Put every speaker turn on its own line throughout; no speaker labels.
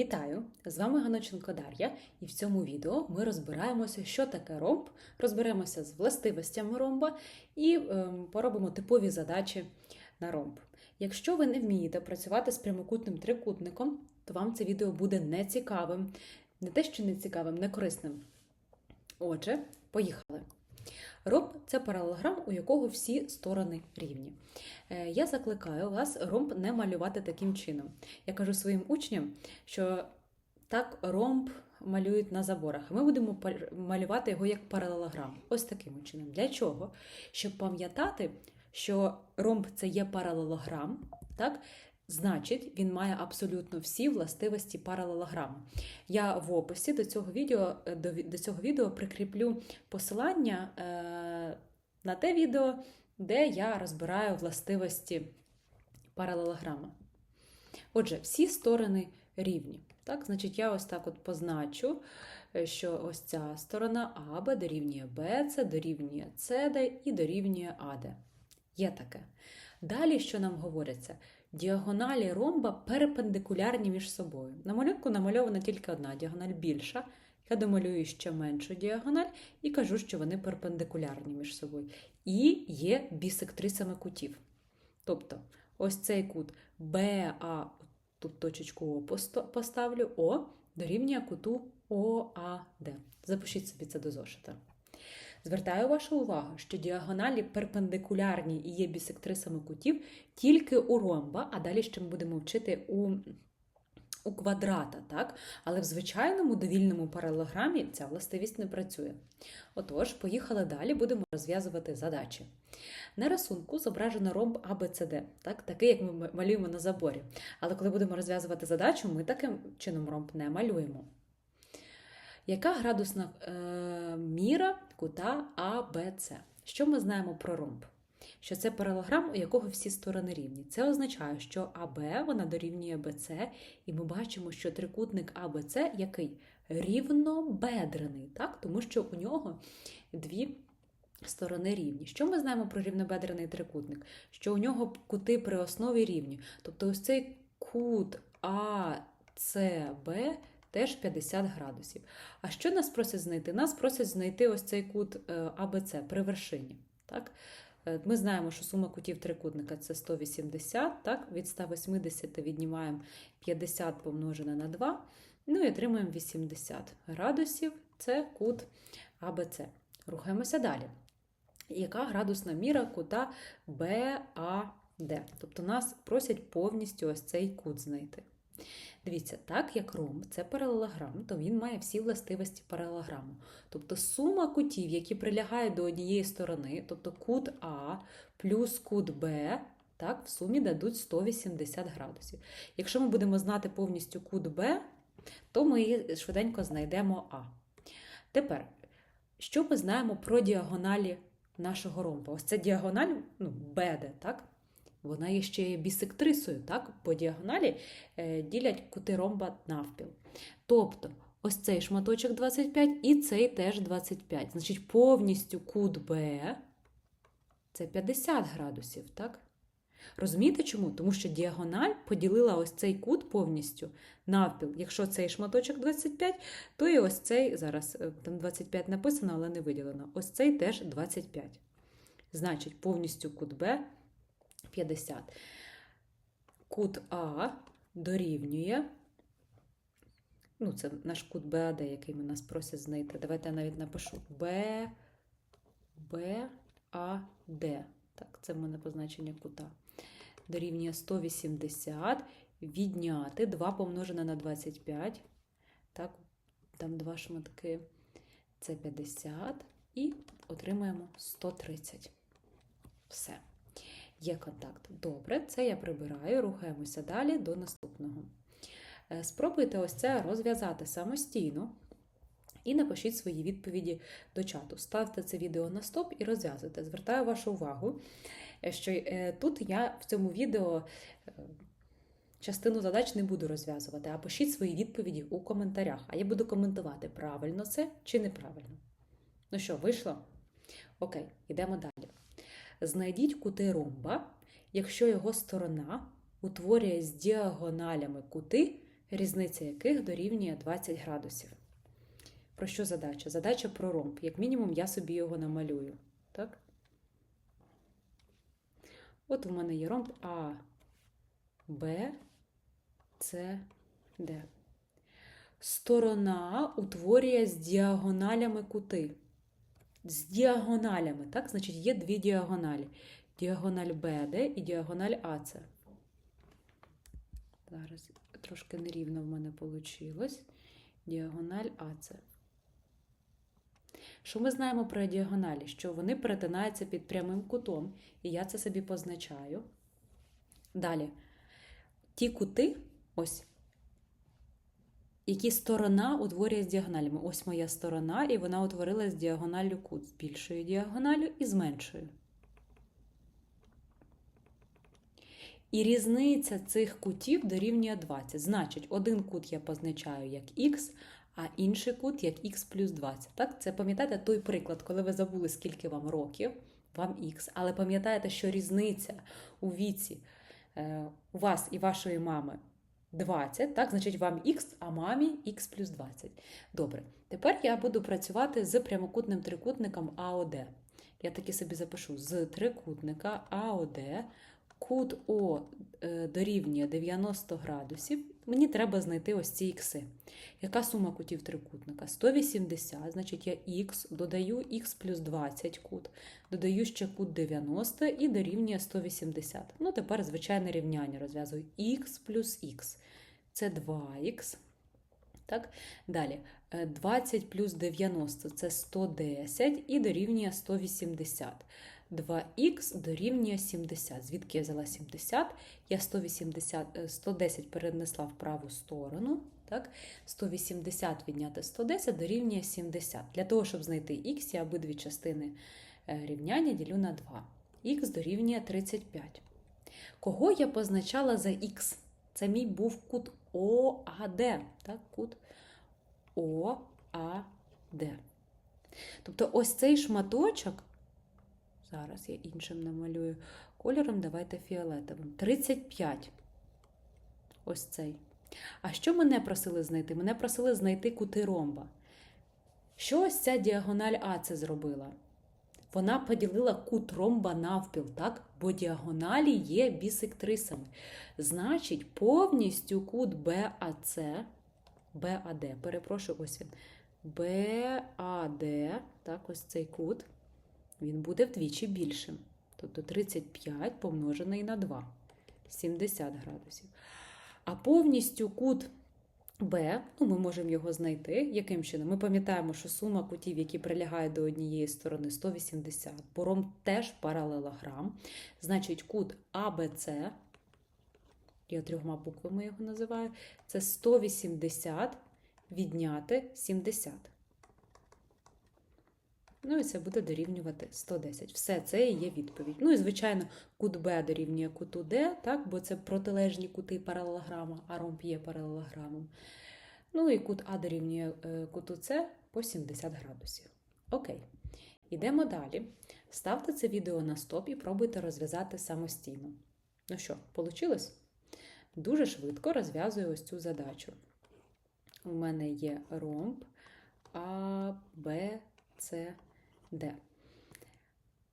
Вітаю! З вами Ганоченко Дар'я, і в цьому відео ми розбираємося, що таке ромб, розберемося з властивостями ромба і ем, поробимо типові задачі на ромб. Якщо ви не вмієте працювати з прямокутним трикутником, то вам це відео буде нецікавим, не те, що нецікавим, не корисним. Отже, поїхали. Ромб це паралелограм, у якого всі сторони рівні. Е, Я закликаю вас ромб не малювати таким чином. Я кажу своїм учням, що так ромб малюють на заборах. Ми будемо малювати його як паралелограм. Ось таким чином. Для чого? Щоб пам'ятати, що ромб це є паралелограм, так? Значить, він має абсолютно всі властивості паралелограму. Я в описі до цього відео, е, до, до цього відео прикріплю посилання е, на те відео, де я розбираю властивості паралелограма. Отже, всі сторони рівні. Так, значить, я ось так от позначу, е, що ось ця сторона АБ дорівнює БЦ, дорівнює СД і дорівнює АД. Є таке. Далі, що нам говориться? Діагоналі ромба перпендикулярні між собою. На малюнку намальована тільки одна діагональ більша. Я домалюю ще меншу діагональ і кажу, що вони перпендикулярні між собою. І є бісектрисами кутів. Тобто, ось цей кут БА, тут точечку О поставлю, О дорівнює куту ОАД. Запишіть собі це до зошита. Звертаю вашу увагу, що діагоналі перпендикулярні і є бісектрисами кутів тільки у ромба, а далі ще ми будемо вчити у, у квадрата, так? Але в звичайному довільному паралелограмі ця властивість не працює. Отож, поїхали далі, будемо розв'язувати задачі. На рисунку зображено ромб ABCD, так? такий, як ми малюємо на заборі. Але коли будемо розв'язувати задачу, ми таким чином ромб не малюємо. Яка градусна е, міра кута АБЦ? Що ми знаємо про ромб? Що це паралелограм, у якого всі сторони рівні. Це означає, що АБ вона дорівнює БЦ, і ми бачимо, що трикутник АБЦ який рівнобедрений, так? тому що у нього дві сторони рівні. Що ми знаємо про рівнобедрений трикутник? Що у нього кути при основі рівні. Тобто ось цей кут АЦБ теж 50 градусів. А що нас просять знайти? Нас просять знайти ось цей кут е, АБЦ при вершині. Так? Е, Ми знаємо, що сума кутів трикутника це 180, так? від 180 віднімаємо 50 помножене на 2, ну і отримуємо 80 градусів. Це кут АБЦ. Рухаємося далі. Яка градусна міра кута БАД? Тобто нас просять повністю ось цей кут знайти. Дивіться, так як ромб це паралелограм, то він має всі властивості паралелограму. Тобто сума кутів, які прилягають до однієї сторони, тобто кут А плюс кут Б, так, в сумі дадуть 180 градусів. Якщо ми будемо знати повністю кут Б, то ми швиденько знайдемо А. Тепер, що ми знаємо про діагоналі нашого ромба? Ось ця діагональ, ну, БД, так? Вона є ще є бісектрисою, так? По діагоналі е, ділять кути ромба навпіл. Тобто, ось цей шматочок 25 і цей теж 25. Значить, повністю кут Б це 50 градусів, так? Розумієте чому? Тому що діагональ поділила ось цей кут повністю навпіл. Якщо цей шматочок 25, то і ось цей, зараз е, там 25 написано, але не виділено. Ось цей теж 25. Значить, повністю кут Б 50. Кут А дорівнює. Ну, це наш кут БАД, який ми нас просять знайти. Давайте я навіть напишу Б, Б, А, Д. Так, це в мене позначення кута. Дорівнює 180. Відняти 2 помножене на 25. Так, там два шматки. Це 50. І отримаємо 130. Все. Є контакт. Добре, це я прибираю, рухаємося далі до наступного. Е, Спробуйте ось це розв'язати самостійно і напишіть свої відповіді до чату. Ставте це відео на стоп і розв'язуйте. Звертаю вашу увагу, е, що е, тут я в цьому відео частину задач не буду розв'язувати, а пишіть свої відповіді у коментарях. А я буду коментувати, правильно це чи неправильно. Ну що, вийшло? Окей, йдемо далі. Знайдіть кути ромба, якщо його сторона утворює з діагоналями кути різниця яких дорівнює 20 градусів. Про що задача? Задача про ромб. Як мінімум, я собі його намалюю. Так? От у мене є ромб А, Б, С, Д. Сторона утворює з діагоналями кути. З діагоналями, так? Значить, є дві діагоналі. Діагональ БД і діагональ АЦ. Зараз трошки нерівно в мене вийшло. Діагональ АЦ. Що ми знаємо про діагоналі? Що вони перетинаються під прямим кутом, і я це собі позначаю. Далі. Ті кути, ось, які сторона утворює з діагоналями. Ось моя сторона, і вона утворила з діагоналлю кут з більшою діагоналю і з меншою. І різниця цих кутів дорівнює 20. Значить, один кут я позначаю як х, а інший кут як х плюс 20. Так? Це пам'ятаєте той приклад, коли ви забули, скільки вам років, вам х, але пам'ятаєте, що різниця у віці е, у вас і вашої мами 20, так, значить вам х, а мамі х плюс 20. Добре, тепер я буду працювати з прямокутним трикутником АОД. Я таки собі запишу з трикутника АОД. Кут О е, дорівнює 90 градусів. Мені треба знайти ось ці ікси. Яка сума кутів трикутника? 180, значить я х, додаю х плюс 20 кут, додаю ще кут 90 і дорівнює 180. Ну, тепер звичайне рівняння розв'язую х плюс х. Це 2х. Так? Далі 20 плюс 90 це 110 і дорівнює 180. 2х дорівнює 70. Звідки я взяла 70? Я 180, 110 перенесла в праву сторону. Так? 180 відняти 110 дорівнює 70. Для того, щоб знайти х, я обидві частини рівняння ділю на 2. Х дорівнює 35. Кого я позначала за х? Це мій був кут ОАД. Так? Кут ОАД. Тобто ось цей шматочок. Зараз я іншим намалюю кольором, давайте фіолетовим. 35. Ось цей. А що мене просили знайти? Мене просили знайти кути ромба. Що ось ця діагональ А це зробила? Вона поділила кут ромба навпіл, так? бо діагоналі є бісектрисами. Значить, повністю кут БАЦ, БАД, перепрошую, ось він. БАД, так, ось цей кут він буде вдвічі більшим. Тобто 35 помножений на 2, 70 градусів. А повністю кут Б, ну ми можемо його знайти. Яким чином? Ми пам'ятаємо, що сума кутів, які прилягають до однієї сторони, 180. Бором теж паралелограм. Значить, кут АБЦ, я трьома буквами його називаю, це 180 відняти 70. Ну і це буде дорівнювати 110. Все це і є відповідь. Ну і, звичайно, кут Б дорівнює куту Д, так, бо це протилежні кути паралелограма, а ромб є паралелограмом. Ну і кут А дорівнює е, куту С по 70 градусів. Окей. Йдемо далі. Ставте це відео на стоп і пробуйте розв'язати самостійно. Ну що, вийшло? Дуже швидко розв'язую ось цю задачу. У мене є ромб А, Б, С, Д.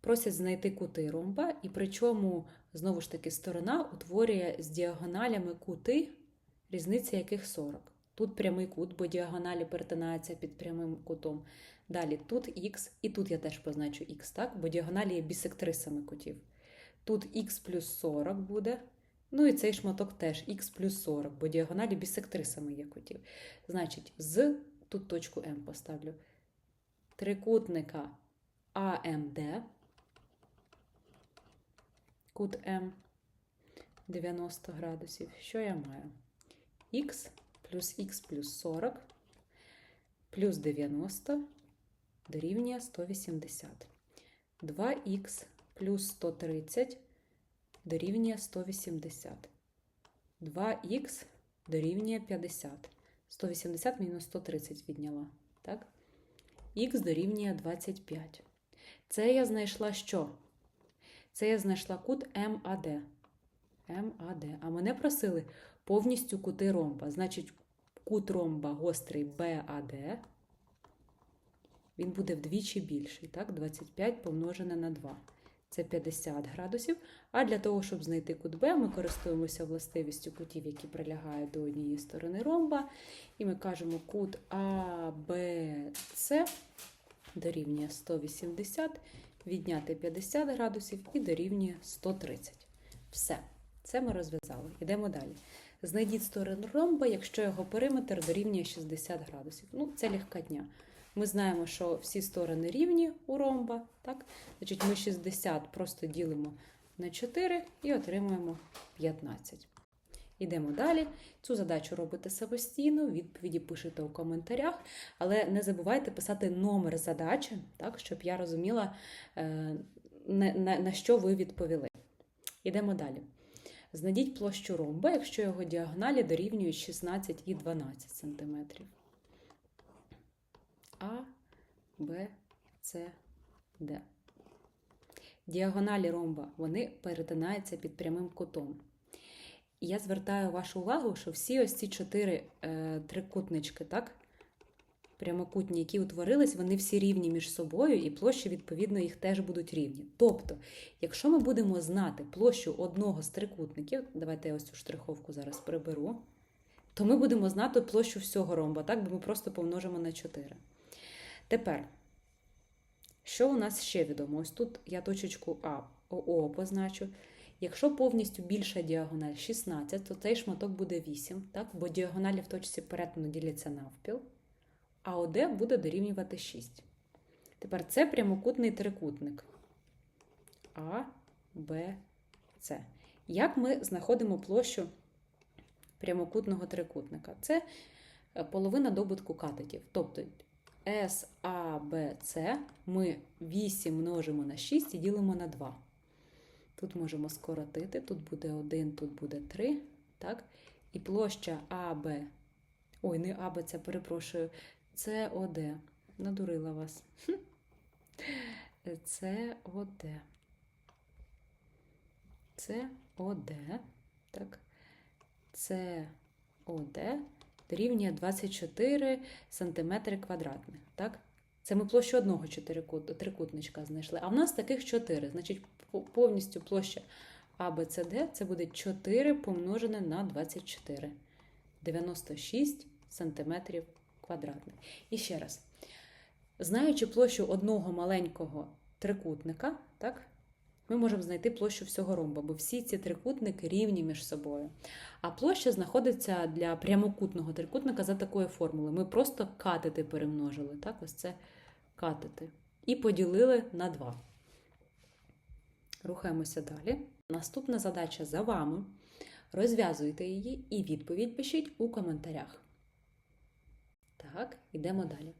Просять знайти кути ромба, і причому, знову ж таки, сторона утворює з діагоналями кути, різниця яких 40. Тут прямий кут, бо діагоналі перетинаються під прямим кутом. Далі тут х, і тут я теж позначу х, так? бо діагоналі є бісектрисами кутів. Тут х плюс 40 буде. Ну і цей шматок теж х плюс 40, бо діагоналі бісектрисами є кутів. Значить, з тут точку М поставлю. Трикутника АМД, кут М 90 градусів. Що я маю? Х плюс х плюс 40 плюс 90 дорівнює 180. 2х плюс 130 дорівнює 180. 2х дорівнює 50. 180 мінус 130 відняла. Так? Х дорівнює 25. Це я знайшла що? Це я знайшла кут МАД. МАД. А мене просили повністю кути ромба. Значить, кут ромба гострий БАД, він буде вдвічі більший, так? 25 помножене на 2. Це 50 градусів. А для того, щоб знайти кут Б, ми користуємося властивістю кутів, які прилягають до однієї сторони ромба. І ми кажемо, кут АБЦ дорівнює 180, відняти 50 градусів і дорівнює 130. Все, це ми розв'язали. Йдемо далі. Знайдіть сторону ромба, якщо його периметр дорівнює 60 градусів. Ну, це легкотня. Ми знаємо, що всі сторони рівні у ромба. Так? Значить, ми 60 просто ділимо на 4 і отримуємо 15. Йдемо далі. Цю задачу робите самостійно, відповіді пишете у коментарях, але не забувайте писати номер задачі, так, щоб я розуміла, е, на, що ви відповіли. Йдемо далі. Знайдіть площу ромба, якщо його діагоналі дорівнюють 16 і 12 см. А, Б, С, Д. Діагоналі ромба вони перетинаються під прямим кутом. І я звертаю вашу увагу, що всі ось ці чотири е, трикутнички, так, прямокутні, які утворились, вони всі рівні між собою, і площі, відповідно, їх теж будуть рівні. Тобто, якщо ми будемо знати площу одного з трикутників, давайте я ось цю штриховку зараз приберу, то ми будемо знати площу всього ромба, так, бо ми просто помножимо на 4. Тепер, що у нас ще відомо? Ось тут я точечку А, О позначу. Якщо повністю більша діагональ 16, то цей шматок буде 8, так? бо діагоналі в точці перетину діляться навпіл, а ОД буде дорівнювати 6. Тепер це прямокутний трикутник А, Б, С. Як ми знаходимо площу прямокутного трикутника? Це половина добутку катетів. Тобто С, А, Б, С ми 8 множимо на 6 і ділимо на 2. Тут можемо скоротити, тут буде 1, тут буде 3. Так? І площа АБ, ой, не АБ, це перепрошую, це ОД. Надурила вас. Це ОД. Це ОД. Так. Це ОД дорівнює 24 см квадратних. Так? Це ми площу одного трикутничка знайшли. А в нас таких 4. Значить, повністю площа ABCD це буде 4 помножене на 24. 96 см квадратних. І ще раз. Знаючи площу одного маленького трикутника, так, ми можемо знайти площу всього ромба, бо всі ці трикутники рівні між собою. А площа знаходиться для прямокутного трикутника за такою формулою. Ми просто катети перемножили. Так, ось це катети. І поділили на 2. Рухаємося далі. Наступна задача за вами. Розв'язуйте її і відповідь пишіть у коментарях. Так, йдемо далі.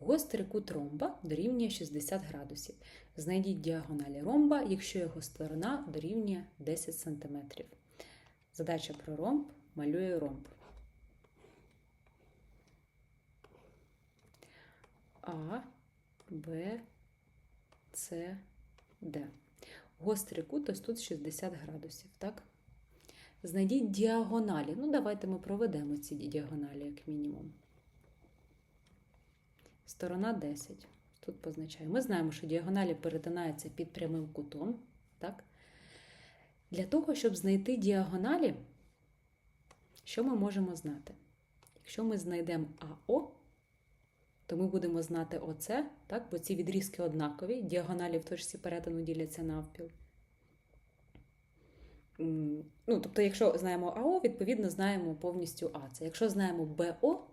Гострий кут ромба дорівнює 60 градусів. Знайдіть діагоналі ромба, якщо його сторона дорівнює 10 см. Задача про ромб малює ромб. А, Б, С, Д. Гострий кут ось тут 60 градусів, так? Знайдіть діагоналі. Ну, давайте ми проведемо ці діагоналі, як мінімум. Сторона 10. Тут позначаю. Ми знаємо, що діагоналі перетинаються під прямим кутом. Так? Для того, щоб знайти діагоналі, що ми можемо знати? Якщо ми знайдемо АО, то ми будемо знати ОЦ, так? бо ці відрізки однакові, діагоналі в точці перетину діляться навпіл. Ну, Тобто, якщо знаємо АО, відповідно знаємо повністю АЦ. Якщо знаємо БО,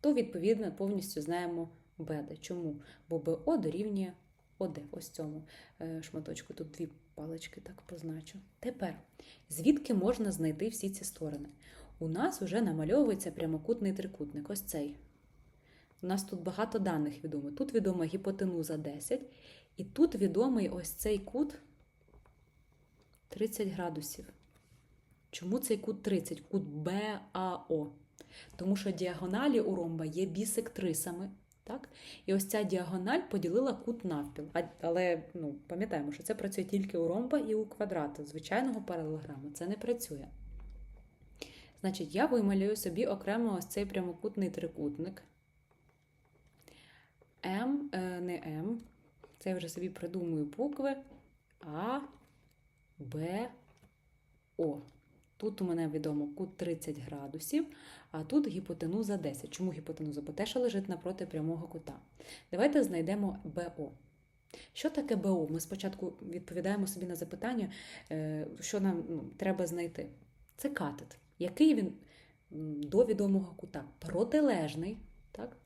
то, відповідно, повністю знаємо БД. Чому? Бо БО дорівнює ОД. Ось цьому е, шматочку. Тут дві палички так позначу. Тепер, звідки можна знайти всі ці сторони? У нас вже намальовується прямокутний трикутник. Ось цей. У нас тут багато даних відомо. Тут відома гіпотенуза 10, і тут відомий ось цей кут 30 градусів. Чому цей кут 30? Кут БАО. Тому що діагоналі у ромба є бісектрисами. Так? І ось ця діагональ поділила кут навпіл. Але ну, пам'ятаємо, що це працює тільки у ромба і у квадрата. Звичайного паралелограму це не працює. Значить, я вималюю собі окремо ось цей прямокутний трикутник. М, е, не М. Це я вже собі придумую букви А, Б, О. Тут у мене відомо кут 30 градусів, а тут гіпотенуза 10. Чому гіпотенуза? Бо те, що лежить напроти прямого кута. Давайте знайдемо БО. Що таке БО? Ми спочатку відповідаємо собі на запитання, е, що нам ну, треба знайти. Це катет. Який він до відомого кута? Протилежний. Так?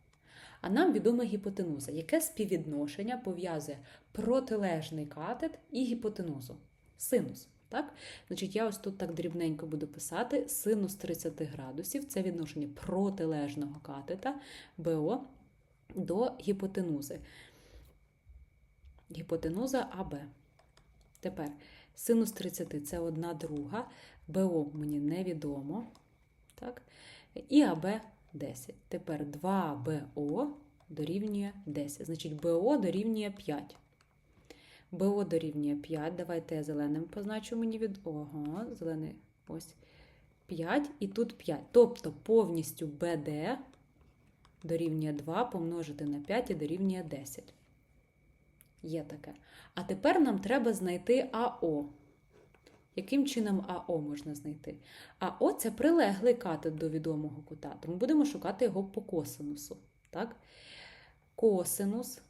А нам відома гіпотенуза. Яке співвідношення пов'язує протилежний катет і гіпотенузу? Синус. Так? Значить, я ось тут так дрібненько буду писати синус 30 градусів це відношення протилежного катета БО до гіпотенузи. Гіпотенуза АБ. Тепер синус 30 це одна друга, БО мені невідомо. Так? І АБ 10. Тепер 2БО дорівнює 10. Значить, БО дорівнює 5. БО дорівнює 5. Давайте я зеленим позначу мені від. Ого, зелений ось 5 і тут 5. Тобто повністю БД дорівнює 2 помножити на 5 і дорівнює 10. Є таке. А тепер нам треба знайти АО. Яким чином АО можна знайти? АО це прилеглий катет до відомого кута, тому будемо шукати його по косинусу. Так? Косинус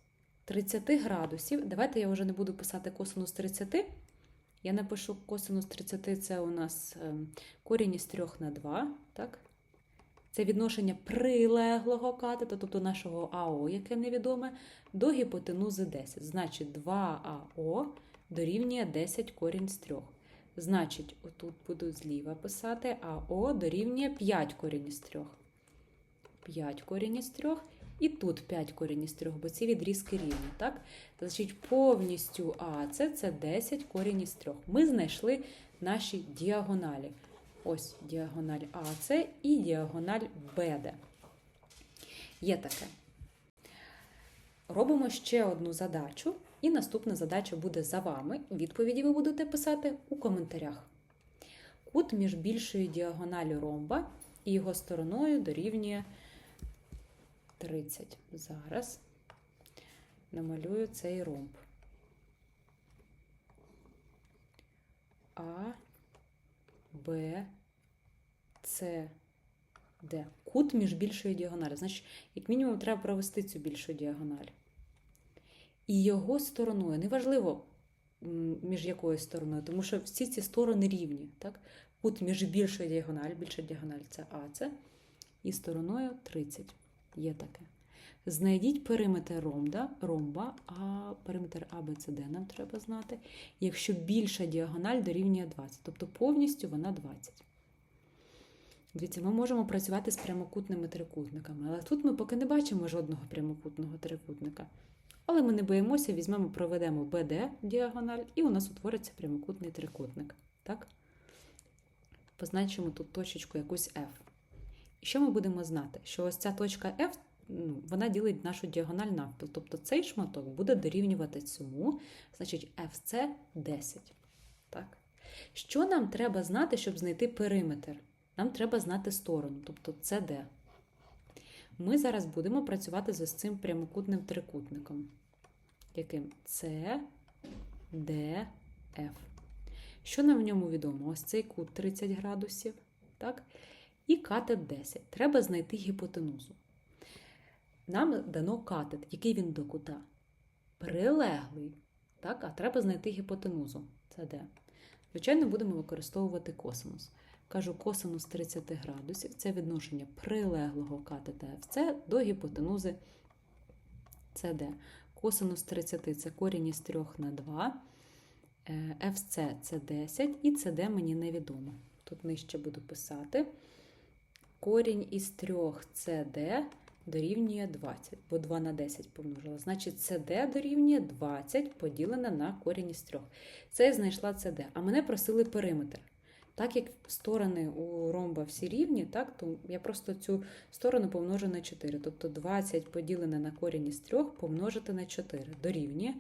30 градусів. Давайте я вже не буду писати косинус 30. Я напишу косинус 30 це у нас ем, корінь із 3 на 2. Так? Це відношення прилеглого катета, тобто нашого АО, яке невідоме, до гіпотенузи 10. Значить, 2АО дорівнює 10 корінь з 3. Значить, отут буду зліва писати АО дорівнює 5 корінь із 3. 5 корінь із 3. І тут 5 корінь із 3, бо ці відрізки рівні. так? Значить, повністю АЦ це 10 корінь із 3. Ми знайшли наші діагоналі. Ось діагональ АЦ і діагональ БД. Є таке. Робимо ще одну задачу, і наступна задача буде за вами. Відповіді ви будете писати у коментарях. Кут між більшою діагоналю ромба і його стороною дорівнює 30. Зараз намалюю цей ромб. А, Б, С, Д. Кут між більшою діагоналю. Значить, як мінімум, треба провести цю більшу діагональ. І його стороною, неважливо, між якою стороною, тому що всі ці сторони рівні. Так? Кут між більшою діагональ, більша діагональ це АЦ, і стороною 30. Є таке. Знайдіть периметр ромба, ромба, а периметр ABCD нам треба знати, якщо більша діагональ дорівнює 20, тобто повністю вона 20. Дивіться, ми можемо працювати з прямокутними трикутниками, але тут ми поки не бачимо жодного прямокутного трикутника. Але ми не боїмося, візьмемо, проведемо BD діагональ, і у нас утвориться прямокутний трикутник. Так? Позначимо тут точечку якусь F. І що ми будемо знати? Що ось ця точка F ну, вона ділить нашу діагональ навпіл. Тобто цей шматок буде дорівнювати цьому, значить FC 10. Так? Що нам треба знати, щоб знайти периметр? Нам треба знати сторону, тобто CD. Ми зараз будемо працювати з ось цим прямокутним трикутником, яким C, D, F. Що нам в ньому відомо? Ось цей кут 30 градусів, так? і катет 10. Треба знайти гіпотенузу. Нам дано катет, який він до кута? Прилеглий. Так? А треба знайти гіпотенузу. Це де? Звичайно, будемо використовувати косинус. Кажу, косинус 30 градусів це відношення прилеглого FC до гіпотенузи CD. Косинус 30 це корінь із 3 на 2. FC це 10, і CD мені невідомо. Тут нижче буду писати. Корінь із 3 CD дорівнює 20, бо 2 на 10 помножила. Значить, CD дорівнює 20 поділене на корінь із 3. Це я знайшла CD. А мене просили периметр. Так як сторони у ромба всі рівні, так, то я просто цю сторону помножу на 4. Тобто 20 поділене на корінь із 3 помножити на 4 дорівнює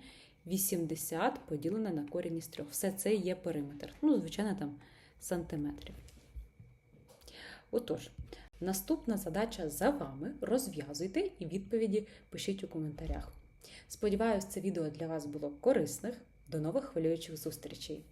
80 поділене на корінь із 3. Все це є периметр. Ну, звичайно, там сантиметрів. Отож, наступна задача за вами. Розв'язуйте і відповіді пишіть у коментарях. Сподіваюсь, це відео для вас було корисних. До нових хвилюючих зустрічей!